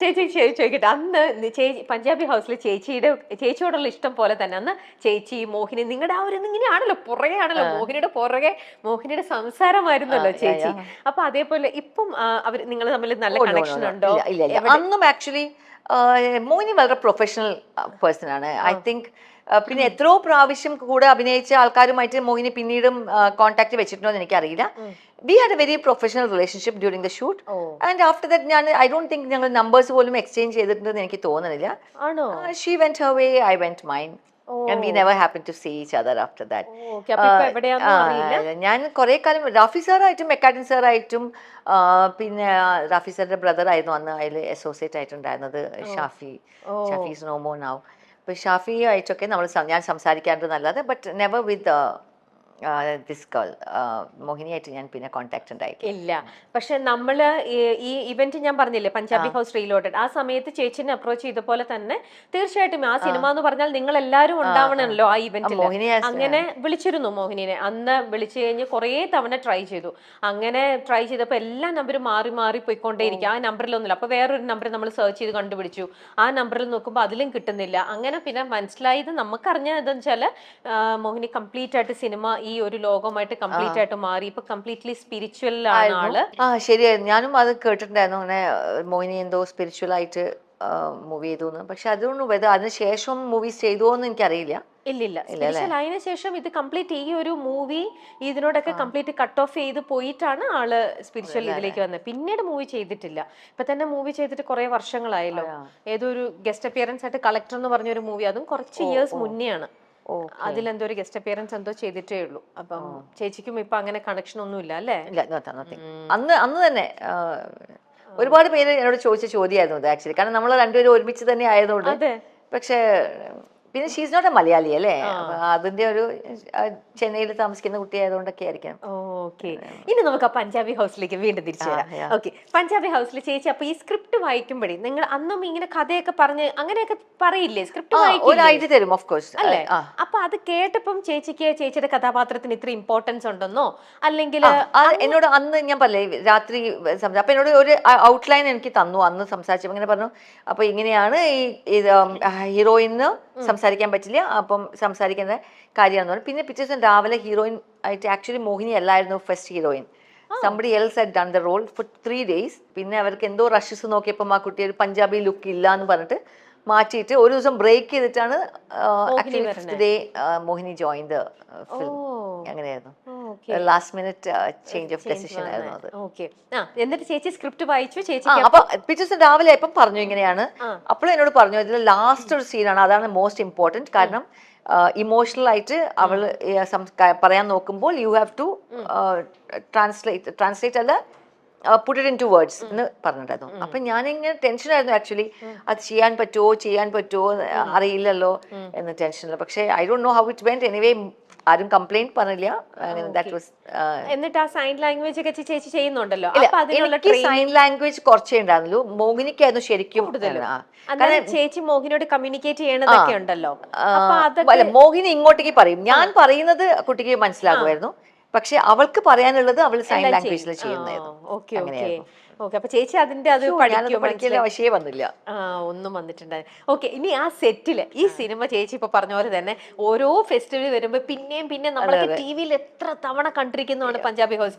ചേച്ചി ചേച്ചി ചോദിക്കട്ടെ. അന്ന് ചേച്ചി പഞ്ചാബി ഹൗസിൽ ചേച്ചിയുടെ ചേച്ചിയോടുള്ള ഇഷ്ടം പോലെ തന്നെ അന്ന് ചേച്ചി മോഹിനി നിങ്ങളുടെ ആ ഒരു ഇങ്ങനെയാണല്ലോ പുറകെ ആണല്ലോ മോഹിനിയുടെ പുറകെ മോഹിനിയുടെ സംസാരമായിരുന്നല്ലോ ചേച്ചി. അപ്പൊ അതേപോലെ ഇപ്പം അവർ നിങ്ങൾ തമ്മിൽ നല്ല കണക്ഷൻ ഉണ്ടോ. അന്നും ആക്ച്വലി മോഹിനി വളരെ പ്രൊഫഷണൽ പേഴ്സൺ ആണ്. ഐ തിങ്ക് പിന്നെ എത്രയോ പ്രാവശ്യം കൂടെ അഭിനയിച്ച ആൾക്കാരുമായിട്ട് മോഹിനി പിന്നീടും കോൺടാക്ട് വെച്ചിട്ടുണ്ടോ എന്ന് എനിക്കറിയില്ല. We had a very professional relationship during the shoot and after that ഞാൻ ഐ ഡോണ്ട് തിങ്ക് ഞങ്ങൾ നമ്പേഴ്സ് പോലും എക്സ്ചേഞ്ച് ചെയ്തിട്ടുണ്ടെന്ന് എനിക്ക് തോന്നുന്നില്ല ആണോ? She went her way I went mine and we never happen to see each other after that okay അപ്പൊ ഇപ്പൊ എവിടെയാണെന്ന് അറിയില്ല. ഞാൻ കുറെ കാലം റാഫി സാറായിട്ടും മെക്കാഡിൻ സാറായിട്ടും ആ, പിന്നെ റാഫി സാറിന്റെ ബ്രദർ ആയിരുന്നു അന്ന്. അതിൽ അസോസിയേറ്റ് ആയിട്ടുണ്ടായിരുന്നത് ഷാഫി. ഓ. ഷാഫീസ് നോമോ നാവ് അപ്പൊ ഷാഫി ആയിട്ടൊക്കെ നമ്മൾ ഞാൻ സംസാരിക്കാറുണ്ട് നല്ലത്. But never with this girl മോഹിനിയായിട്ട് ഞാൻ പിന്നെ കോൺടാക്ട് ഉണ്ടായിട്ടില്ല ഇല്ല. പക്ഷെ നമ്മൾ ഈ- ഇവന്റ് ഞാൻ പറഞ്ഞില്ലേ പഞ്ചാബി ഹൗസ് റീലോഡഡ് ആ സമയത്ത് ചേച്ചിനെ അപ്രോച്ച് ചെയ്ത പോലെ തന്നെ തീർച്ചയായിട്ടും ആ സിനിമ എന്ന് പറഞ്ഞാൽ നിങ്ങൾ എല്ലാവരും ഉണ്ടാവണമല്ലോ ആ ഇവന്റിൽ അങ്ങനെ വിളിച്ചിരുന്നു മോഹിനിനെ. അന്ന് വിളിച്ചു കഴിഞ്ഞ് കുറേ തവണ ട്രൈ ചെയ്തു. അങ്ങനെ ട്രൈ ചെയ്തപ്പോൾ എല്ലാ നമ്പറും മാറി മാറി പോയിക്കൊണ്ടേയിരിക്കും. ആ നമ്പറിലൊന്നുമില്ല അപ്പൊ വേറൊരു നമ്പർ നമ്മൾ സെർച്ച് ചെയ്ത് കണ്ടുപിടിച്ചു. ആ നമ്പറിൽ നോക്കുമ്പോൾ അതിലും കിട്ടുന്നില്ല. അങ്ങനെ പിന്നെ മനസ്സിലായത് നമുക്കറിഞ്ഞ ഇതെന്ന് വെച്ചാൽ മോഹിനി കംപ്ലീറ്റ് ആയിട്ട് സിനിമ ഈ ഒരു ലോകമായിട്ട് കംപ്ലീറ്റ് ആയിട്ട് മാറി. ഇപ്പൊ കംപ്ലീറ്റ്ലി സ്പിരിച്വൽ ആണ് ആൾ. ആ ശരിയായിരുന്നു. ഞാനും അത് കേട്ടിട്ടുണ്ടായിരുന്നു. അങ്ങനെ മോഹിനി എന്തോ സ്പിരിച്വൽ ആയിട്ട് മൂവി ചെയ്തു പക്ഷെ അതൊന്നും വെത അതിന് ശേഷം മൂവീസ് ചെയ്തോ എന്ന് എനിക്കറിയില്ല ഇല്ലില്ല സ്പെഷ്യൽ അതിന് ശേഷം ഇത് കംപ്ലീറ്റ് ഈ ഒരു മൂവി ഇതിനോടൊക്കെ കംപ്ലീറ്റ് കട്ട് ഓഫ് ചെയ്ത് പോയിട്ടാണ് ആൾ സ്പിരിച്വൽ ഇതിലേക്ക് വന്നത് പിന്നീട് മൂവി ചെയ്തിട്ടില്ല. ഇപ്പൊ തന്നെ മൂവി ചെയ്തിട്ട് കുറെ വർഷങ്ങളായല്ലോ. ഏതൊരു ഗസ്റ്റ് അപ്പിയറൻസ് ആയിട്ട് കളക്ടർ എന്ന് പറഞ്ഞ ഒരു മൂവി അതും കുറച്ച് ഇയേഴ്സ് മുന്നെയാണ്. അതിലെന്തോ ഒരു ഗസ്റ്റ് അപ്പിയറൻസ് എന്തോ ചെയ്തിട്ടേ ഉള്ളൂ. അപ്പം ചേച്ചിക്കും ഇപ്പൊ അങ്ങനെ കണക്ഷൻ ഒന്നും ഇല്ല അല്ലേ ഇല്ല അന്ന് അന്ന് തന്നെ ഒരുപാട് പേര് എന്നോട് ചോദിച്ച ചോദ്യമായിരുന്നു അത് ആക്ച്വലി കാരണം നമ്മൾ രണ്ടുപേരും ഒരുമിച്ച് തന്നെ ആയതുകൊണ്ട്. പക്ഷേ പിന്നെ ഷീസ് നോട്ട് എ മലയാളി അല്ലേ? അതിന്റെ ഒരു ചെന്നൈയിൽ താമസിക്കുന്ന കുട്ടി ആയതുകൊണ്ടൊക്കെ ആയിരിക്കാം ഓക്കെ. ഇനി നമുക്ക് ആ പഞ്ചാബി ഹൗസിലേക്ക് വീണ്ടും തിരിച്ചു വരാം. ഓക്കെ. പഞ്ചാബി ഹൗസിൽ ചേച്ചി അപ്പൊ ഈ സ്ക്രിപ്റ്റ് വായിക്കുമ്പോഴേ നിങ്ങൾ അന്നും ഇങ്ങനെ കഥയൊക്കെ പറഞ്ഞ് അങ്ങനെയൊക്കെ പറയില്ലേ? സ്ക്രിപ്റ്റ് തരും ഓഫ് കോഴ്സ് അല്ലേ? അപ്പൊ അത് കേട്ടപ്പം ചേച്ചിക്ക് ചേച്ചിയുടെ കഥാപാത്രത്തിന് ഇത്ര ഇമ്പോർട്ടൻസ് ഉണ്ടെന്നോ? അല്ലെങ്കിൽ എന്നോട് അന്ന് ഞാൻ പറയേ രാത്രി അപ്പൊ എന്നോട് ഒരു ഔട്ട്ലൈൻ എനിക്ക് തന്നു അന്ന് സംസാരിച്ചപ്പോൾ ഇങ്ങനെ പറഞ്ഞു അപ്പൊ ഇങ്ങനെയാണ് ഈ ഹീറോയിന് സംസാരിക്കാൻ പറ്റില്ല അപ്പം സംസാരിക്കുന്ന കാര്യമാണെന്ന് പറഞ്ഞു. പിന്നെ പിറ്റേ ദിവസം രാവിലെ ഹീറോയിൻ ആയിട്ട് ആക്ച്വലി മോഹിനി അല്ലായിരുന്നു first heroine somebody else had done the role for three days പിന്നെ അവർക്ക് എന്തോ റഷസ് നോക്കിയപ്പോൾ ആ കുട്ടി ഒരു പഞ്ചാബി ലുക്ക് ഇല്ല എന്ന് പറഞ്ഞിട്ട് മാറ്റിയിട്ട് ഒരു ദിവസം ബ്രേക്ക് ചെയ്തിട്ടാണ് actually the Mohini join the film അങ്ങനെയായിരുന്നു. Last minute change of decision ആയിരുന്നു അത് എന്നിട്ട് ചേച്ചി സ്ക്രിപ്റ്റ് വായിച്ചു ചേച്ചി അപ്പൊ പിറ്റേ ദിവസം രാവിലെ എപ്പം പറഞ്ഞു ഇങ്ങനെയാണ്. അപ്പോഴും എന്നോട് പറഞ്ഞു ഇതിൽ ലാസ്റ്റ് ഒരു സീനാണ് അതാണ് മോസ്റ്റ് ഇമ്പോർട്ടന്റ് കാരണം ഇമോഷണൽ ആയിട്ട് അവൾ പറയാൻ നോക്കുമ്പോൾ you have to translate translate അല്ല പുട്ട് ഇൻ ടു വേർഡ്സ് എന്ന് പറഞ്ഞിട്ടായിരുന്നു അപ്പൊ ഞാനിങ്ങനെ ടെൻഷനായിരുന്നു ആക്ച്വലി അത് ചെയ്യാൻ പറ്റുമോ ചെയ്യാൻ പറ്റുമോ അറിയില്ലല്ലോ എന്ന് ടെൻഷനില്ല പക്ഷേ I don't know how it went anyway ആരും കംപ്ലൈന്റ് പറഞ്ഞില്ല. ദാറ്റ് വാസ് എന്നിട്ട് ആ സൈൻ ലാംഗ്വേജ് ഒക്കെ ചേച്ചി ചെയ്യുന്നുണ്ടല്ലോ. എനിക്ക് സൈൻ ലാംഗ്വേജ് കുറച്ചേ ഉണ്ടായിരുന്നുള്ളൂ. മോഹിനിക്കായിരുന്നു ശരിക്കും. ചേച്ചി മോഹിനോട് കമ്മ്യൂണിക്കേറ്റ് ചെയ്യണതൊക്കെ ഉണ്ടല്ലോ. അല്ല മോഹിനി ഇങ്ങോട്ടേക്ക് പറയും. ഞാൻ പറയുന്നത് കുട്ടിക്ക് മനസ്സിലാകുമായിരുന്നു. പക്ഷെ അവൾക്ക് പറയാനുള്ളത് അവൾ സൈൻ ലാംഗ്വേജിൽ ചെയ്യുന്നതായിരുന്നു. ഓക്കെ അപ്പൊ ചേച്ചി അതിന്റെ അത് ആവശ്യമേ വന്നില്ല. ആ ഒന്നും വന്നിട്ടുണ്ടായിരുന്നു ഓക്കെ ഇനി ആ സെറ്റിൽ ഈ സിനിമ ചേച്ചി ഇപ്പൊ പറഞ്ഞ പോലെ തന്നെ ഓരോ ഫെസ്റ്റിവൽ വരുമ്പോ പിന്നെയും പിന്നെ നമ്മളൊക്കെ ടി വിയിൽ എത്ര തവണ കണ്ടിരിക്കുന്നതാണ് പഞ്ചാബി ഹൗസ്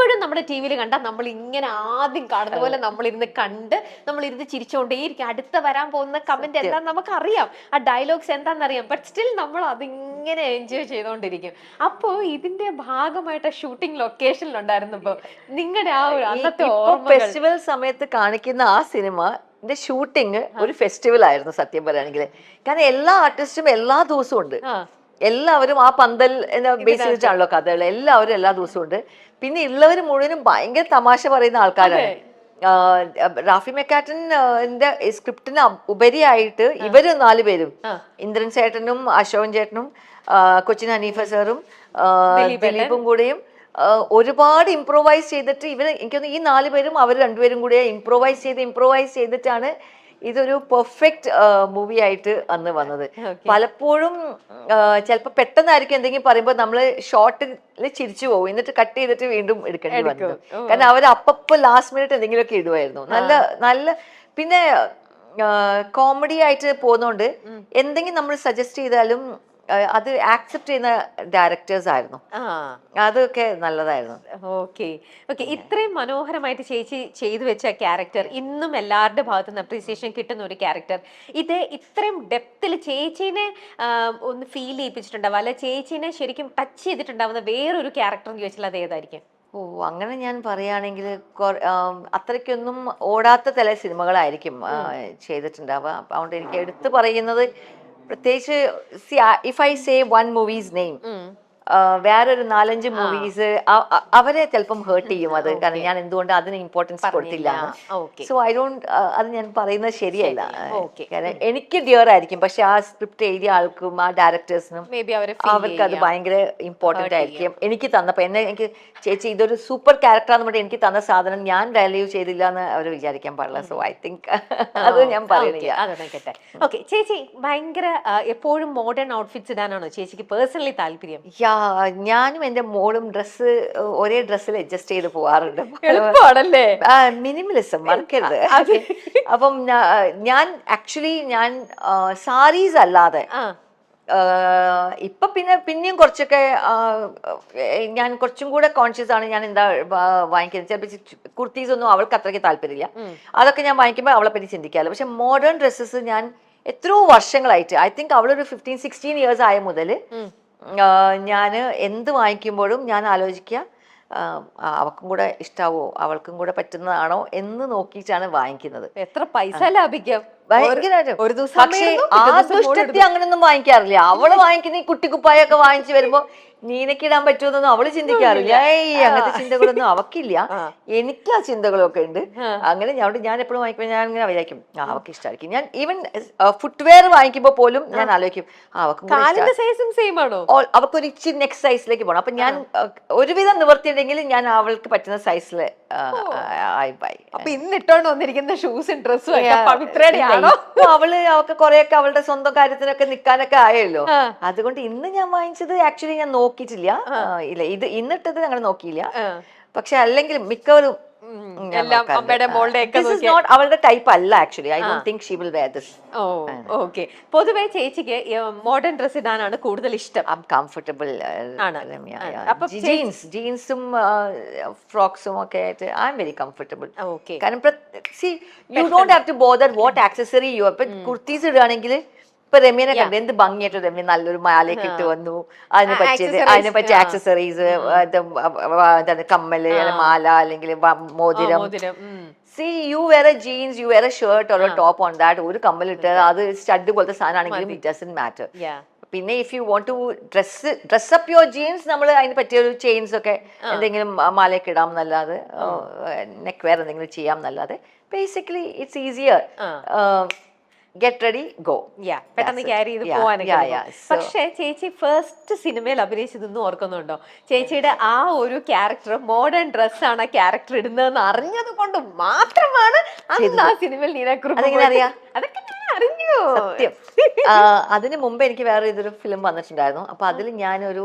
ഇപ്പോഴും നമ്മുടെ ടി വിയിൽ കണ്ടാൽ നമ്മൾ ഇങ്ങനെ ആദ്യം കാണുന്ന പോലെ നമ്മൾ ഇരുന്ന് കണ്ട് നമ്മൾ ഇരുന്ന് ചിരിച്ചുകൊണ്ടേയിരിക്കും അടുത്ത വരാൻ പോകുന്ന കമന്റ് എന്താ നമുക്ക് അറിയാം ആ ഡയലോഗ്സ് എന്താണെന്ന് അറിയാം ബട്ട് സ്റ്റിൽ നമ്മൾ അതിങ്ങനെ എൻജോയ് ചെയ്തുകൊണ്ടിരിക്കും അപ്പോ ഇതിന്റെ ഭാഗമായിട്ട് ഷൂട്ടിംഗ് ലൊക്കേഷനിലുണ്ടായിരുന്നു ഇപ്പൊ നിങ്ങളുടെ ആ ഒരു അന്നത്തെ ഫെസ്റ്റിവൽ സമയത്ത് കാണിക്കുന്ന ആ സിനിമ ഷൂട്ടിങ് ഒരു ഫെസ്റ്റിവൽ ആയിരുന്നു സത്യം പറയുകയാണെങ്കിൽ. കാരണം എല്ലാ ആർട്ടിസ്റ്റും എല്ലാ ദിവസവും ഉണ്ട്. എല്ലാവരും ആ പന്തൽ ബേസ് വെച്ചാണല്ലോ കഥകൾ എല്ലാവരും എല്ലാ ദിവസവും ഉണ്ട്. പിന്നെ ഉള്ളവർ മുഴുവനും ഭയങ്കര തമാശ പറയുന്ന ആൾക്കാരാണ്. റാഫി മെക്കാറ്റന്റെ സ്ക്രിപ്റ്റിന് ഉപരിയായിട്ട് ഇവർ നാലുപേരും ഇന്ദ്രൻ ചേട്ടനും അശോകൻ ചേട്ടനും കൊച്ചിൻ ഹനീഫ സാറും ദിലീപും കൂടെയും ഒരുപാട് ഇംപ്രൂവൈസ് ചെയ്തിട്ട് ഇവർ എനിക്കൊന്ന് ഈ നാല് പേരും അവർ രണ്ടുപേരും കൂടെ ഇംപ്രൂവൈസ് ചെയ്ത് ഇംപ്രൂവൈസ് ചെയ്തിട്ടാണ് ഇതൊരു പെർഫെക്റ്റ് മൂവി ആയിട്ട് അന്ന് വന്നത്. പലപ്പോഴും ചിലപ്പോൾ പെട്ടെന്നായിരിക്കും എന്തെങ്കിലും പറയുമ്പോൾ നമ്മൾ ഷോർട്ടിൽ ചിരിച്ചു പോകും. എന്നിട്ട് കട്ട് ചെയ്തിട്ട് വീണ്ടും എടുക്കേണ്ടി വന്നു കാരണം അവർ അപ്പപ്പോ ലാസ്റ്റ് മിനിറ്റ് എന്തെങ്കിലുമൊക്കെ ഇടുമായിരുന്നു നല്ല നല്ല പിന്നെ കോമഡി ആയിട്ട് പോകുന്നോണ്ട് എന്തെങ്കിലും നമ്മൾ സജസ്റ്റ് ചെയ്താലും അത് ആക്സെപ്റ്റ് ചെയ്യുന്ന ഡയറക്ടേഴ്സ് ആയിരുന്നു. അതൊക്കെ നല്ലതായിരുന്നു. ഓക്കെ. ഓക്കെ ഇത്രയും മനോഹരമായിട്ട് ചേച്ചി ചെയ്തു വെച്ച ക്യാരക്ടർ ഇന്നും എല്ലാവരുടെ ഭാഗത്തു നിന്ന് അപ്രീസിയേഷൻ കിട്ടുന്ന ഒരു ക്യാരക്ടർ ഇത് ഇത്രയും ഡെപ്തിൽ ചേച്ചീനെ ഒന്ന് ഫീൽ ചെയ്യിപ്പിച്ചിട്ടുണ്ടാവും അല്ലെ ചേച്ചീനെ ശരിക്കും ടച്ച് ചെയ്തിട്ടുണ്ടാവുന്ന വേറൊരു ക്യാരക്ടർ എന്ന് ചോദിച്ചാൽ അത് ഏതായിരിക്കും? ഓ അങ്ങനെ ഞാൻ പറയുകയാണെങ്കിൽ അത്രയ്ക്കൊന്നും ഓടാത്ത തല സിനിമകളായിരിക്കും ചെയ്തിട്ടുണ്ടാവുക. അപ്പൊ അതുകൊണ്ട് എനിക്ക് എടുത്തു പറയുന്നത് പ്രത്യേകിച്ച് if I say one movies name ഉം. വേറൊരു നാലഞ്ച് മൂവീസ് അവരെ ചിലപ്പം ഹേർട്ട് ചെയ്യും അത്. കാരണം ഞാൻ എന്തുകൊണ്ട് അതിന് ഇമ്പോർട്ടൻസ് കൊടുത്തില്ല സോ ഐ ഡോണ്ട് അത് ഞാൻ പറയുന്നത് ശരിയല്ല. എനിക്ക് ഡിയർ ആയിരിക്കും. പക്ഷെ ആ സ്ക്രിപ്റ്റ് എഴുതിയ ആൾക്കും ആ ഡയറക്ടേഴ്സിനും അവർക്ക് അത് ഭയങ്കര ഇമ്പോർട്ടന്റ് ആയിരിക്കും. എനിക്ക് തന്നപ്പോൾ എന്നെ എനിക്ക് ചേച്ചി ഇതൊരു സൂപ്പർ ക്യാരക്ടർ എന്ന് പറഞ്ഞിട്ട് എനിക്ക് തന്ന സാധനം ഞാൻ വാല്യൂ ചെയ്തില്ല എന്ന് അവർ വിചാരിക്കാൻ പാടില്ല. സോ ഐ തിങ്ക് അത് ഞാൻ പറയുന്നില്ല ഓക്കെ ചേച്ചി ഭയങ്കര എപ്പോഴും മോഡേൺ ഔട്ട്ഫിറ്റ്സ് ഇടാനാണോ ചേച്ചിക്ക് പേഴ്സണലി താല്പര്യം? യാ ഞാനും എന്റെ മോളും ഡ്രസ്സ് ഒരേ ഡ്രസ്സിൽ അഡ്ജസ്റ്റ് ചെയ്ത് പോവാറുണ്ട്. എളുപ്പമാണല്ലേ മിനിമലിസം മറക്കരുത്. അപ്പം ഞാൻ ആക്ച്വലി ഞാൻ സാരീസ് അല്ലാതെ ഇപ്പൊ പിന്നെ പിന്നെയും കുറച്ചൊക്കെ ഞാൻ കുറച്ചും കൂടെ കോൺഷ്യസ് ആണ് ഞാൻ എന്താ വാങ്ങിക്കുന്നത്. ചിലപ്പോൾ കുർത്തീസ് ഒന്നും അവൾക്ക് അത്രയ്ക്ക് താല്പര്യമില്ല. അതൊക്കെ ഞാൻ വാങ്ങിക്കുമ്പോൾ അവളെ പറ്റി ചിന്തിക്കാറില്ല. പക്ഷെ മോഡേൺ ഡ്രസ്സസ് ഞാൻ എത്രയോ വർഷങ്ങളായിട്ട് ഐ തിങ്ക് അവളൊരു ഫിഫ്റ്റീൻ സിക്സ്റ്റീൻ ഇയേഴ്സ് ആയ മുതൽ ഞാൻ എന്ത് വാങ്ങിക്കുമ്പോഴും ഞാൻ ആലോചിക്കുക അവക്കും കൂടെ ഇഷ്ടാവോ അവൾക്കും കൂടെ പറ്റുന്നതാണോ എന്ന് നോക്കിയിട്ടാണ് വാങ്ങിക്കുന്നത്. എത്ര പൈസ ലാഭിക്കാം. ഒരു ദിവസം പക്ഷേ ആ ദുഷ്ടത്തി അങ്ങനൊന്നും വാങ്ങിക്കാറില്ല. അവൾ വാങ്ങിക്കുന്ന ഈ കുട്ടിക്കുപ്പായൊക്കെ വാങ്ങിച്ചു വരുമ്പോ നീനക്ക് ഇടാൻ പറ്റുമെന്നൊന്നും അവൾ ചിന്തിക്കാറില്ല. ഏയ് അങ്ങനത്തെ ചിന്തകളൊന്നും അവക്കില്ല. എനിക്ക് ആ ചിന്തകളൊക്കെ ഉണ്ട്. അങ്ങനെ ഞാൻ ഞാൻ എപ്പോഴും വാങ്ങിക്കുമ്പോൾ ഞാൻ ഇങ്ങനെ വിചാരിക്കും ആ അവക്ക് ഇഷ്ടമായിരിക്കും ഞാൻ ഈവൻ ഫുട്വെയർ വാങ്ങിക്കുമ്പോൾ പോലും ഞാൻ ആലോചിക്കും. അവക്ക് അവക്കും സൈസും സെയിം ആണോ? അവൾക്ക് ഒരു ഇച്ചിരി നെക്സ്റ്റ് സൈസിലേക്ക് പോകണം അപ്പൊ ഞാൻ ഒരുവിധം നിവർത്തിയുണ്ടെങ്കിൽ ഞാൻ അവൾക്ക് പറ്റുന്ന സൈസിൽ ആയി ബൈ അപ്പൊ ഇന്ന് ഇട്ടോണ്ട് വന്നിരിക്കുന്ന ഷൂസും ഡ്രസ്സും അവൾ അവൾക്ക് കുറെയൊക്കെ അവളുടെ സ്വന്തം കാര്യത്തിനൊക്കെ നിക്കാനൊക്കെ ആയല്ലോ. അതുകൊണ്ട് ഇന്ന് ഞാൻ വാങ്ങിച്ചത് ആക്ച്വലി ഞാൻ നോക്കിയിട്ടില്ല. ഇല്ല. ഇത് ഇന്നിട്ടത് ഞങ്ങൾ നോക്കിയില്ല. പക്ഷെ അല്ലെങ്കിൽ മിക്കവരും എല്ലാം. അമ്മയുടെ മോളുടെ അവളുടെ ടൈപ്പ് അല്ല actually I don't think she will wear this oh okay. പൊതുവെ ചേച്ചിക്ക് മോഡേൺ ഡ്രസ് ഇടാനാണ് കൂടുതൽ ഇഷ്ടം. ഐ കംഫർട്ടബിൾ ആണ്. അപ്പൊ ജീൻസ് ജീൻസും ഫ്രോക്സും ഒക്കെ ആയിട്ട് I M very comfortable okay. കാരണം see you don't have to bother what accessory you ഇപ്പൊ കുർത്തീസ് ഇടുകയാണെങ്കിൽ ഇപ്പൊ രമ്യനെ കണ്ടു എന്ത് ഭംഗിയായിട്ട് രമ്യ നല്ലൊരു മാലയൊക്കെ ഇട്ട് വന്നു. അതിനെ പറ്റിയത് അതിനെ പറ്റിയ. ആക്സസറീസ് എന്താണ് കമ്മൽ മാല അല്ലെങ്കിൽ മോതിരം. സി യു വേറെ ജീൻസ് യു വേറെ shirt or top on that ഒരു കമ്മൽ കമ്മലിട്ട് അത് സ്റ്റഡ് പോലത്തെ സാധനമാണെങ്കിലും ഇറ്റ് ഡസൻ മാറ്റർ പിന്നെ if you want to dress dress up your jeans നമ്മൾ അതിന് പറ്റിയ ഒരു ചെയിൻസ് ഒക്കെ എന്തെങ്കിലും മാലയൊക്കെ ഇടാം എന്നല്ലാതെ നെക്ക് വെയർ എന്തെങ്കിലും ചെയ്യാം എന്നല്ലാതെ basically it's easier get ready go Yeah, പെട്ടെന്ന്. ക്യാരി ചെയ്ത് പോവാനൊക്കെ പക്ഷേ ചേച്ചി ഫസ്റ്റ് സിനിമയിൽ അഭിനയിച്ചതൊന്നും ഓർക്കുന്നുണ്ടോ? ചേച്ചിയുടെ ആ ഒരു ക്യാരക്ടർ മോഡേൺ ഡ്രസ്സാണ് ആ ക്യാരക്ടർ ഇടുന്നതെന്ന് അറിഞ്ഞത് കൊണ്ട് മാത്രമാണ് അന്ന് ആ സിനിമയിൽ നീനാക്കുറുപ്പ് അറിയാം? അതൊക്കെ ഞാൻ അറിഞ്ഞു. സത്യം. ആ, അതിന് മുമ്പ് എനിക്ക് വേറെ ഇതൊരു ഫിലിം വന്നിട്ടുണ്ടായിരുന്നു. അപ്പൊ അതിൽ ഞാനൊരു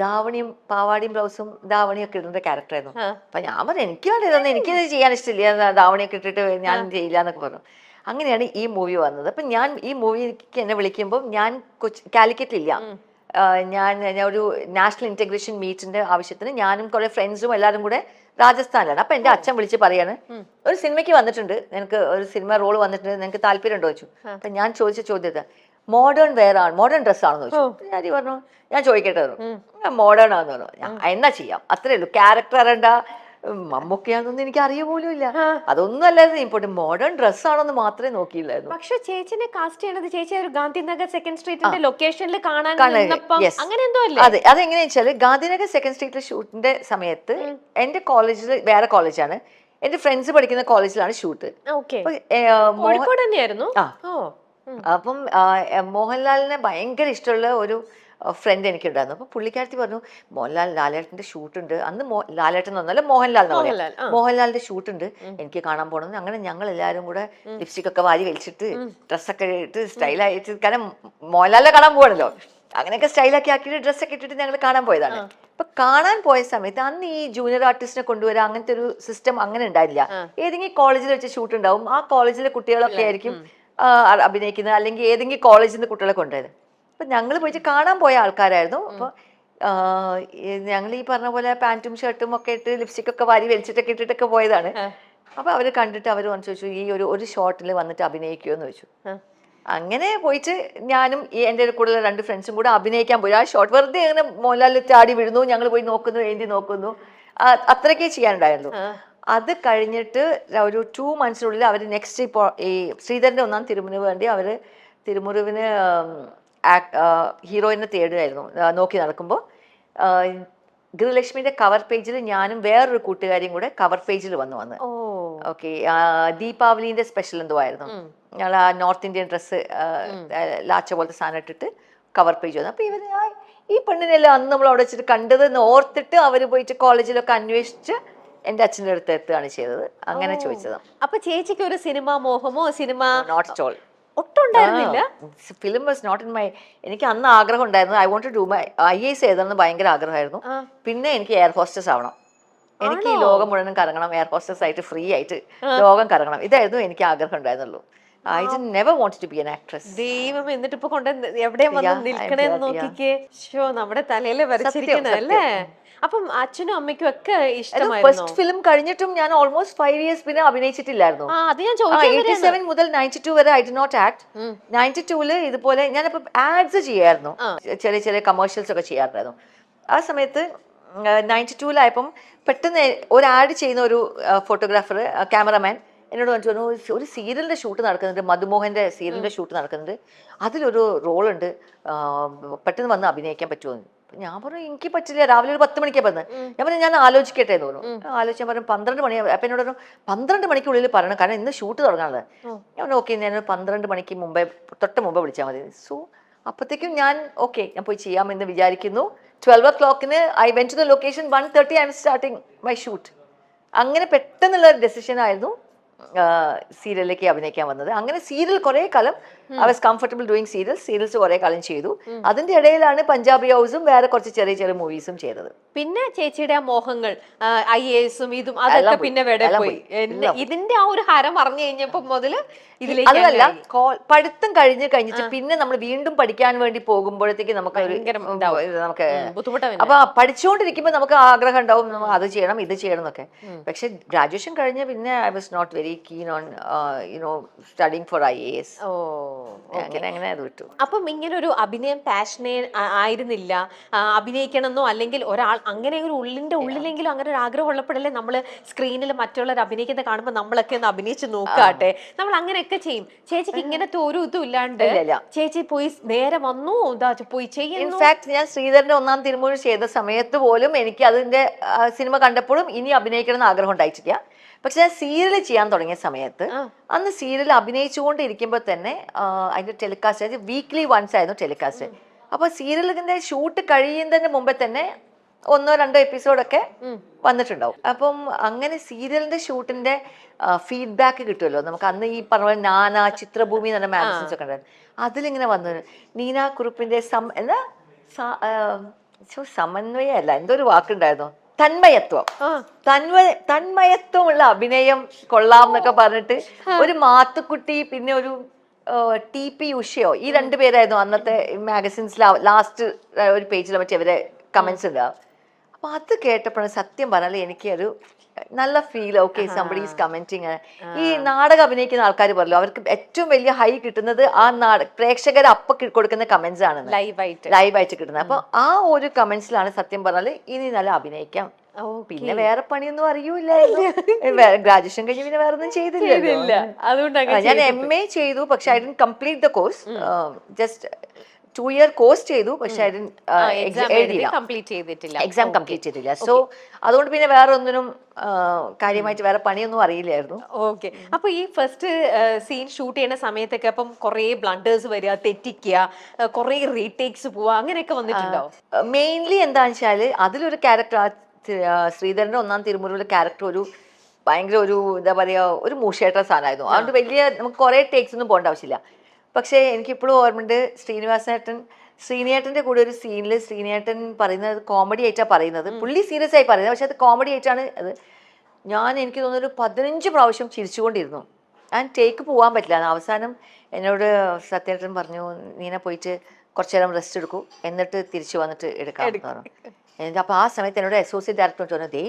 ദാവണിയും പാവാടിയും ബ്ലൗസും ധാവണിയും ഒക്കെ ഇടുന്ന ക്യാരക്ടറായിരുന്നു. അപ്പൊ ഞാൻ പറഞ്ഞു എനിക്ക് വേണ്ടി ഇതൊന്നും എനിക്കിത് ചെയ്യാൻ ഇഷ്ടമില്ല. ധാവണിയൊക്കെ ഇട്ടിട്ട് ഞാൻ ചെയ്യില്ല എന്നൊക്കെ പറഞ്ഞു. അങ്ങനെയാണ് ഈ മൂവി വന്നത്. അപ്പൊ ഞാൻ ഈ മൂവിക്ക് എന്നെ വിളിക്കുമ്പോൾ ഞാൻ കൊച്ചി കാലിക്കറ്റിലില്ല. ഞാൻ ഞാൻ ഒരു നാഷണൽ ഇന്റഗ്രേഷൻ മീറ്റിന്റെ ആവശ്യത്തിന് ഞാനും കുറെ ഫ്രണ്ട്സും എല്ലാവരും കൂടെ രാജസ്ഥാനിലാണ്. അപ്പൊ എന്റെ അച്ഛൻ വിളിച്ച് പറയാണ് ഒരു സിനിമയ്ക്ക് വന്നിട്ടുണ്ട്. നിനക്ക് ഒരു സിനിമ റോൾ വന്നിട്ടുണ്ട്. നിനക്ക് താല്പര്യമുണ്ടോ? ചോദിച്ചു. അപ്പൊ ഞാൻ ചോദിച്ച ചോദ്യത്തെ മോഡേൺ വെയർ ആണ് മോഡേൺ ഡ്രസ് ആണെന്ന് ചോദിച്ചു. ഞാൻ പറഞ്ഞു ഞാൻ ചോദിക്കട്ടെ മോഡേൺ ആണെന്ന് പറഞ്ഞു. എന്നാ ചെയ്യാം? അത്രേ ഉള്ളൂ. ക്യാരക്ടർ അറിയണ്ട മമ്മൂക്കയാണെന്നൊന്നും എനിക്ക് അറിയ പോലും ഇല്ല. അതൊന്നും അല്ലായിരുന്നു ഇമ്പോർട്ടൻ മോഡേൺ ഡ്രസ് ആണെന്ന് മാത്രമേ നോക്കിയില്ലായിരുന്നു. പക്ഷെ ചേച്ചിനെ കാസ്റ്റ് ചെയ്യണത് ചേച്ചി ഒരു ഗാന്ധിനഗർ സെക്കൻഡ് സ്ട്രീറ്റിന്റെ ലൊക്കേഷനിൽ കാണാൻ അങ്ങനെ എന്തോ അല്ലേ? അതെ അതെങ്ങനെയാ വെച്ചാൽ ഗാന്ധിനഗർ സെക്കൻഡ് സ്ട്രീറ്റിലെ ഷൂട്ടിന്റെ സമയത്ത് എന്റെ കോളേജിൽ വേറെ കോളേജാണ് എന്റെ ഫ്രണ്ട്സ് പഠിക്കുന്ന കോളേജിലാണ് ഷൂട്ട് കോഴിക്കോട് തന്നെയായിരുന്നു? അപ്പം മോഹൻലാലിനെ ഭയങ്കര ഇഷ്ടമുള്ള ഒരു ഫ്രണ്ട് എനിക്കുണ്ടായിരുന്നു. അപ്പൊ പുള്ളിക്കാരത്തി പറഞ്ഞു മോഹൻലാൽ ലാലേട്ടന്റെ ഷൂട്ട് ഉണ്ട് അന്ന് മോ- ലാലേട്ടൻ എന്നല്ല മോഹൻലാൽ എന്ന് പറയാം. ഷൂട്ട് ഉണ്ട് എനിക്ക് കാണാൻ പോണെന്ന്. അങ്ങനെ ഞങ്ങൾ എല്ലാവരും കൂടെ ലിപ്സ്റ്റിക് ഒക്കെ വാരി വലിച്ചിട്ട് ഡ്രസ്സൊക്കെ ഇട്ട് സ്റ്റൈലായിട്ട് കാരണം മോഹൻലാലിനെ കാണാൻ പോകണല്ലോ അങ്ങനെയൊക്കെ സ്റ്റൈലൊക്കെ ആക്കിയിട്ട് ഡ്രസ്സൊക്കെ ഇട്ടിട്ട് ഞങ്ങൾ കാണാൻ പോയതാണ്. അപ്പൊ കാണാൻ പോയ സമയത്ത് അന്ന് ഈ ജൂനിയർ ആർട്ടിസ്റ്റിനെ കൊണ്ടുവരാൻ അങ്ങനത്തെ ഒരു സിസ്റ്റം അങ്ങനെ ഉണ്ടായില്ല. ഏതെങ്കിലും കോളേജിൽ വെച്ച് ഷൂട്ട് ഉണ്ടാവും ആ കോളേജിലെ കുട്ടികളൊക്കെ ആയിരിക്കും അഭിനയിക്കുന്നത് അല്ലെങ്കിൽ ഏതെങ്കിലും കോളേജിൽ നിന്ന് കുട്ടികളെ കൊണ്ടുവരുന്നത്. അപ്പൊ ഞങ്ങൾ പോയിട്ട് കാണാൻ പോയ ആൾക്കാരായിരുന്നു. അപ്പൊ ഞങ്ങൾ ഈ പറഞ്ഞ പോലെ പാന്റും ഷർട്ടും ഒക്കെ ഇട്ട് ലിപ്സ്റ്റിക് ഒക്കെ വാരി വലിച്ചിട്ടൊക്കെ ഇട്ടിട്ടൊക്കെ പോയതാണ്. അപ്പൊ അവർ കണ്ടിട്ട് അവർ വന്ന് ചോദിച്ചു ഈ ഒരു ഒരു ഷോട്ടിൽ വന്നിട്ട് അഭിനയിക്കുമോ എന്ന് ചോദിച്ചു. അങ്ങനെ പോയിട്ട് ഞാനും ഈ എന്റെ കൂടെ രണ്ട് ഫ്രണ്ട്സും കൂടെ അഭിനയിക്കാൻ പോയി. ആ ഷോട്ട് വെറുതെ അങ്ങനെ മോഹൻലാലിൽ ചാടി വീഴുന്നു ഞങ്ങൾ പോയി നോക്കുന്നു എഴുതി നോക്കുന്നു. അത്രയ്ക്ക് ചെയ്യാനുണ്ടായിരുന്നു. അത് കഴിഞ്ഞിട്ട് ഒരു ടു മന്ത്സിനുള്ളിൽ അവർ നെക്സ്റ്റ് ഇപ്പോൾ ഈ ശ്രീധരന്റെ ഒന്നാം തിരുമുറിവ് വേണ്ടി അവർ തിരുമുറിവിന് ഹീറോയിനെ തേടുകയായിരുന്നു. നോക്കി നടക്കുമ്പോൾ ഗൃഹലക്ഷ്മിയുടെ കവർ പേജിൽ ഞാനും വേറൊരു കൂട്ടുകാരിയും കൂടെ കവർ പേജിൽ വന്നു വന്ന്. ഓക്കെ ദീപാവലിന്റെ സ്പെഷ്യൽ എന്തോ ആയിരുന്നു. ഞങ്ങൾ ആ നോർത്ത് ഇന്ത്യൻ ഡ്രസ്സ് ലാച്ച പോലത്തെ സാധനം ഇട്ടിട്ട് കവർ പേജ് വന്നു. അപ്പൊ ഇവർ ഈ പെണ്ണിനെല്ലാം അന്ന് നമ്മൾ അവിടെ വെച്ചിട്ട് കണ്ടത് എന്ന് ഓർത്തിട്ട് അവർ പോയിട്ട് കോളേജിലൊക്കെ അന്വേഷിച്ച് എന്റെ അച്ഛന്റെ അടുത്ത് എത്തുകയാണ് ചെയ്തത്. അങ്ങനെ ചോദിച്ചത്. അപ്പൊ ചേച്ചിക്ക് ഒരു സിനിമ മോഹമോ സിനിമ നോട്ട് സ്റ്റോൾ ഒട്ടും ഉണ്ടായിരുന്നില്ല. Film was not in my എനിക്ക് അന്ന് ആഗ്രഹം ഉണ്ടായിരുന്നു I want to do my I S എഴുതണമെന്ന് ഭയങ്കര ആഗ്രഹമായിരുന്നു. പിന്നെ എനിക്ക് എയർ ഹോസ്റ്റസ് ആവണം. എനിക്ക് ഈ ലോകം മുഴുവനും കറങ്ങണം. എയർ ഹോസ്റ്റസ് ആയിട്ട് ഫ്രീ ആയിട്ട് ലോകം കറങ്ങണം. ഇതായിരുന്നു എനിക്ക് ആഗ്രഹം ഉണ്ടായിരുന്നുള്ളൂ. I never want to be an actress ദൈവം എന്നിട്ട് ഇപ്പൊ കൊണ്ട് എവിടെ വന്ന് നിൽക്കണേ നിൽക്കണേന്ന്. നോക്കിക്കേ. ഷോ നമ്മുടെ തലയിലെ വരച്ചിരിക്കുന്നത് അല്ലേ അപ്പം അച്ഛനും അമ്മയ്ക്കും ഒക്കെ ഫസ്റ്റ് ഫിലിം കഴിഞ്ഞിട്ടും ഞാൻ ഓൾമോസ്റ്റ് ഫൈവ് ഇയേഴ്സ് പിന്നെ അഭിനയിച്ചിട്ടില്ലായിരുന്നു. ആ അത് ഞാൻ എയ്റ്റി സെവൻ മുതൽ നയന്റി ടു വരെ I did not act ninety tool ഇതുപോലെ ഞാനിപ്പോ ആഡ്സ് ചെയ്യായിരുന്നു. ചെറിയ ചെറിയ കമേഴ്ഷ്യൽസ് ഒക്കെ ചെയ്യാറുണ്ടായിരുന്നു. ആ സമയത്ത് നയന്റി ടൂലായപ്പം പെട്ടെന്ന് ഒരു ആഡ് ചെയ്യുന്ന ഒരു ഫോട്ടോഗ്രാഫർ ക്യാമറമാൻ എന്നോട് പറഞ്ഞു "ഒരു- സീരിയലിന്റെ ഷൂട്ട് നടക്കുന്നുണ്ട് മധുമോഹന്റെ സീരിയലിന്റെ ഷൂട്ട് നടക്കുന്നുണ്ട്. അതിലൊരു റോളുണ്ട് പെട്ടെന്ന് വന്ന് അഭിനയിക്കാൻ പറ്റുമെന്ന് ഞാൻ പറഞ്ഞു എനിക്ക് പറ്റില്ല രാവിലെ ഒരു പത്ത് മണിക്കാണ് പറഞ്ഞത് ഞാൻ പറഞ്ഞു ഞാൻ ആലോചിക്കട്ടെ എന്ന് പറഞ്ഞു. ആലോചിച്ചാൽ പറഞ്ഞു പന്ത്രണ്ട് മണി അപ്പൊ എന്നോട് പറഞ്ഞു പന്ത്രണ്ട് മണിക്കുള്ളിൽ പറയണം കാരണം ഇന്ന് ഷൂട്ട് തുടങ്ങാനുള്ളത്. ഞാൻ പറഞ്ഞു ഓക്കെ ഞാൻ പന്ത്രണ്ട് മണിക്ക് മുമ്പേ തൊട്ട് മുമ്പേ വിളിച്ചാൽ മതി. സോ അപ്പോഴത്തേക്കും ഞാൻ ഓക്കെ ഞാൻ പോയി ചെയ്യാമെന്ന് വിചാരിക്കുന്നു. ട്വൽവ് ഒ ക്ലോക്കിന് I went to the location one thirty I'm starting my shoot. അങ്ങനെ പെട്ടെന്നുള്ള ഒരു ഡെസിഷൻ ആയിരുന്നു സീരിയലിലേക്ക് അഭിനയിക്കാൻ വന്നത്. അങ്ങനെ സീരിയൽ കുറെ കാലം I was comfortable doing serial serials കുറെ കാലം ചെയ്തു. അതിന്റെ ഇടയിലാണ് പഞ്ചാബി ഹൗസും വേറെ കുറച്ച് ചെറിയ ചെറിയ മൂവീസും ചെയ്തത്. പിന്നെ ചേച്ചിയുടെ ആ മോഹങ്ങൾ ഐ എ എസും ഇതും അതൊക്കെ പിന്നെ വെടെ പോയി. ഇതിന്റെ ആ ഒരു ഹരം അറിഞ്ഞു കഴിഞ്ഞപ്പോ മുതൽ ഇതിലേക്ക് അതല്ല. പഠിത്തം കഴിഞ്ഞ് കഴിഞ്ഞിട്ട് പിന്നെ നമ്മൾ വീണ്ടും പഠിക്കാൻ വേണ്ടി പോകുമ്പോഴത്തേക്ക് നമുക്ക് നമുക്ക്. അപ്പൊ പഠിച്ചുകൊണ്ടിരിക്കുമ്പോ നമുക്ക് ആഗ്രഹം ഉണ്ടാവും. അത് ചെയ്യണം ഇത് ചെയ്യണം എന്നൊക്കെ. പക്ഷെ ഗ്രാജുവേഷൻ കഴിഞ്ഞ പിന്നെ I was not very keen on you know studying for S ഓ അങ്ങനെ അങ്ങനെ അത് വിട്ടു. അപ്പം ഇങ്ങനെ ഒരു അഭിനയം പാഷനെ ആയിരുന്നില്ല. ആ, അഭിനയിക്കണമെന്നോ അല്ലെങ്കിൽ ഒരാൾ അങ്ങനെ ഒരു ഉള്ളിന്റെ ഉള്ളിലെങ്കിലും അങ്ങനെ ഒരു ആഗ്രഹം ഉള്ളപ്പോഴല്ലേ നമ്മൾ സ്ക്രീനിൽ മറ്റുള്ളവർ അഭിനയിക്കുന്നത് കാണുമ്പോൾ നമ്മളൊക്കെ ഒന്ന് അഭിനയിച്ച് നോക്കാട്ടെ. നമ്മൾ അങ്ങനെയൊക്കെ ചെയ്യും. ചേച്ചിക്ക് ഇങ്ങനത്തെ ഒരു ഇതും ഇല്ലാണ്ട് ഇല്ല, ഇല്ല. ചേച്ചി പോയി നേരെ വന്നു ഇതാ പോയി ചെയ്യുന്നു. ഇൻഫാക്ട് ഞാൻ ശ്രീധരന്റെ ഒന്നാം തിരുമൂഴ് ചെയ്ത സമയത്ത് പോലും എനിക്ക് അതിന്റെ ആ, സിനിമ കണ്ടപ്പോഴും ഇനി അഭിനയിക്കണം എന്ന് ആഗ്രഹം ഉണ്ടായിട്ടില്ല. പക്ഷെ ഞാൻ സീരിയൽ ചെയ്യാൻ തുടങ്ങിയ സമയത്ത് അന്ന് സീരിയൽ അഭിനയിച്ചുകൊണ്ടിരിക്കുമ്പോൾ തന്നെ അതിന്റെ ടെലികാസ്റ്റ് വീക്ക്ലി വൺസ് ആയിരുന്നു ടെലികാസ്റ്റ്. അപ്പൊ സീരിയലിന്റെ ഷൂട്ട് കഴിയുന്നതിന് മുമ്പേ തന്നെ ഒന്നോ രണ്ടോ എപ്പിസോഡൊക്കെ വന്നിട്ടുണ്ടാവും. അപ്പം അങ്ങനെ സീരിയലിന്റെ ഷൂട്ടിന്റെ ഫീഡ്ബാക്ക് കിട്ടുമല്ലോ. നമുക്ക് അന്ന് ഈ പറഞ്ഞ പോലെ നാന ചിത്രഭൂമി എന്ന് പറഞ്ഞ മാഗസിൻസ് ഒക്കെ ഉണ്ടായിരുന്നു. അതിലിങ്ങനെ വന്നു. നീന കുറുപ്പിന്റെ സം എന്താ? സമന്വയ അല്ല ശ്ശോ, സമന്വയമല്ല എന്തോ ഒരു വാക്കുണ്ടായിരുന്നു. തന്മയത്വം. തന്മ തന്മയ തന്മയത്വമുള്ള അഭിനയം കൊള്ളാം എന്നൊക്കെ പറഞ്ഞിട്ട് ഒരു മാത്തുക്കുട്ടി പിന്നെ ഒരു ടി പി ഉഷയോ ഈ രണ്ടു പേരായിരുന്നു അന്നത്തെ മാഗസിൻസിൽ ലാസ്റ്റ് ഒരു പേജിൽ മറ്റേ അവരെ കമന്റ്സ് ഉണ്ടാവും അപ്പൊ അത് കേട്ടപ്പോഴാണ് സത്യം പറഞ്ഞാൽ എനിക്ക് ഒരു നല്ല feel okay somebody is commenting ഈ നാടകം അഭിനയിക്കുന്ന ആൾക്കാർ പറയല്ലോ അവർക്ക് ഏറ്റവും വലിയ ഹൈ കിട്ടുന്നത് ആ നാട് പ്രേക്ഷകർ അപ്പൊ കൊടുക്കുന്ന കമന്റ്സ് ആണ് ലൈവായിട്ട് ലൈവായിട്ട് കിട്ടുന്നത്. അപ്പൊ ആ ഒരു കമന്റ്സിലാണ് സത്യം പറഞ്ഞാൽ ഇനി നല്ല അഭിനയിക്കാം. പിന്നെ വേറെ പണിയൊന്നും അറിയൂല ഗ്രാജുവേഷൻ കഴിഞ്ഞ് പിന്നെ വേറെ ഒന്നും ചെയ്തില്ല. ഞാൻ എം എ ചെയ്തു പക്ഷെ I did complete the course just two year course ചെയ്തു പക്ഷെ ഡി എഴുതിയില്ല. കംപ്ലീറ്റ് ചെയ്തിട്ടില്ല. എക്സാം കംപ്ലീറ്റ് ചെയ്തില്ല. സോ അതുകൊണ്ട് പിന്നെ വേറെ ഒന്നിനും കാര്യമായിട്ട് വേറെ പണിയൊന്നും അറിയില്ലായിരുന്നു. ഓക്കെ അപ്പൊ ഈ ഫസ്റ്റ് സീൻ ഷൂട്ട് ചെയ്യുന്ന സമയത്തൊക്കെ അപ്പം കുറേ ബ്ലണ്ടേഴ്സ് വരിക തെറ്റിക്കുക കുറേ റീടേക്സ് പോവുക അങ്ങനെയൊക്കെ വന്നിട്ടുണ്ടോ? മെയിൻലി എന്താണെന്ന് വെച്ചാൽ അതിലൊരു ക്യാരക്ടർ ശ്രീധരന്റെ ഒന്നാം തിരുമുറിയുടെ ക്യാരക്ടർ ഒരു ഭയങ്കര ഒരു എന്താ പറയാ ഒരു മൂഷേട്ട സാധനമായിരുന്നു. അതുകൊണ്ട് വലിയ നമുക്ക് കുറെ ടേക്സ് ഒന്നും പോകേണ്ട ആവശ്യമില്ല. പക്ഷേ എനിക്കിപ്പോഴും ഓർമ്മയുണ്ട് ശ്രീനിവാസേട്ടൻ ശ്രീനിയേട്ടന്റെ കൂടെ ഒരു സീനിൽ ശ്രീനേട്ടൻ പറയുന്നത് കോമഡി ആയിട്ടാണ് പറയുന്നത്. പുള്ളി സീരിയസ് ആയി പറയുന്നത്. പക്ഷേ അത് കോമഡി ആയിട്ടാണ് അത് ഞാൻ എനിക്ക് തോന്നുന്നു ഒരു പതിനഞ്ച് പ്രാവശ്യം ചിരിച്ചുകൊണ്ടിരുന്നു. ഞാൻ ടേക്ക് പോകാൻ പറ്റില്ല. അവസാനം എന്നോട് സത്യേട്ടൻ പറഞ്ഞു നീന പോയിട്ട് കുറച്ചു നേരം റെസ്റ്റ് എടുക്കൂ. എന്നിട്ട് തിരിച്ചു വന്നിട്ട് എടുക്കാം എന്ന് പറഞ്ഞു. അപ്പോൾ ആ സമയത്ത് എന്നോട് അസോസിയേറ്റ് ഡയറക്ടർ ചോദിച്ചു ദേ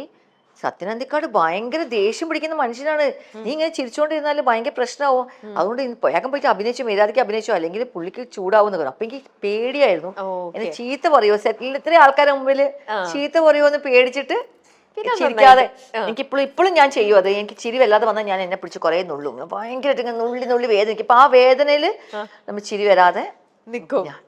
സത്യനന്ദിക്കാട് ഭയങ്കര ദേഷ്യം പിടിക്കുന്ന മനുഷ്യനാണ്. നീ ഇങ്ങനെ ചിരിച്ചോണ്ടിരുന്നാൽ ഭയങ്കര പ്രശ്നമാവും. അതുകൊണ്ട് വേഗം പോയിട്ട് അഭിനയിച്ചു മേധാവിക്ക് അഭിനയിച്ചു അല്ലെങ്കിൽ പുള്ളിക്ക് ചൂടാവുന്ന പറഞ്ഞു അപ്പൊ എനിക്ക് പേടിയായിരുന്നു. എന്നെ ചീത്ത പറയുമോ സെറ്റിൽ ഇത്രയും ആൾക്കാരുടെ മുമ്പിൽ. ചീത്ത പറയുമോ എന്ന് പേടിച്ചിട്ട് ചിരിക്കാതെ. എനിക്ക് ഇപ്പോഴും ഇപ്പോഴും ഞാൻ ചെയ്യും അത്. എനിക്ക് ചിരി വല്ലാതെ വന്നാൽ ഞാൻ എന്നെ പിടിച്ച് കുറേ നുള്ളും. ഭയങ്കരമായിട്ട് ഇങ്ങനെ നുള്ളി നുള്ളി വേദന അപ്പൊ ആ വേദനയിൽ നമ്മൾ ചിരി വരാതെ ഞാൻ